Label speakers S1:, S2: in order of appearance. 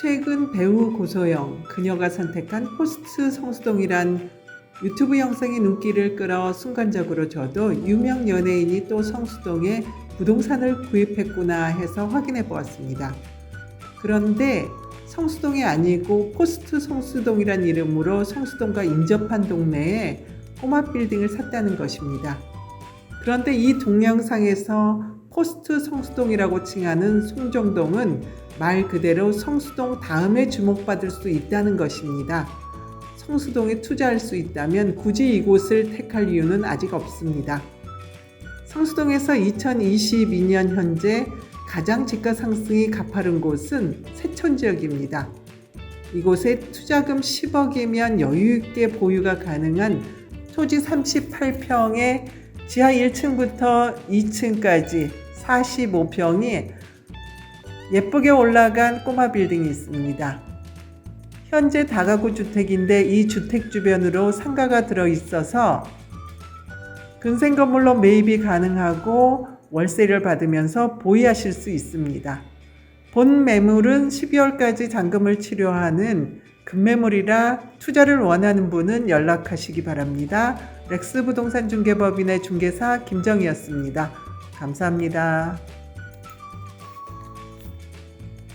S1: 최근 배우 고소영, 그녀가 선택한 포스트 성수동이란 유튜브 영상이 눈길을 끌어 순간적으로 저도 유명 연예인이 또 성수동에 부동산을 구입했구나 해서 확인해 보았습니다. 그런데 성수동이 아니고 포스트 성수동이란 이름으로 성수동과 인접한 동네에 꼬마 빌딩을 샀다는 것입니다. 그런데 이 동영상에서 포스트 성수동이라고 칭하는 송정동은 말 그대로 성수동 다음에 주목받을 수 있다는 것입니다. 성수동에 투자할 수 있다면 굳이 이곳을 택할 이유는 아직 없습니다. 성수동에서 2022년 현재 가장 집가 상승이 가파른 곳은 세천 지역입니다. 이곳에 투자금 10억이면 여유있게 보유가 가능한 토지 38평에 지하 1층부터 2층까지 45평이 예쁘게 올라간 꼬마 빌딩이 있습니다. 현재 다가구 주택인데 이 주택 주변으로 상가가 들어 있어서 근생 건물로 매입이 가능하고 월세를 받으면서 보유하실 수 있습니다. 본 매물은 12월까지 잔금을 치료하는 금매물이라 투자를 원하는 분은 연락하시기 바랍니다. 렉스 부동산 중개법인의 중개사 김정희였습니다. 감사합니다.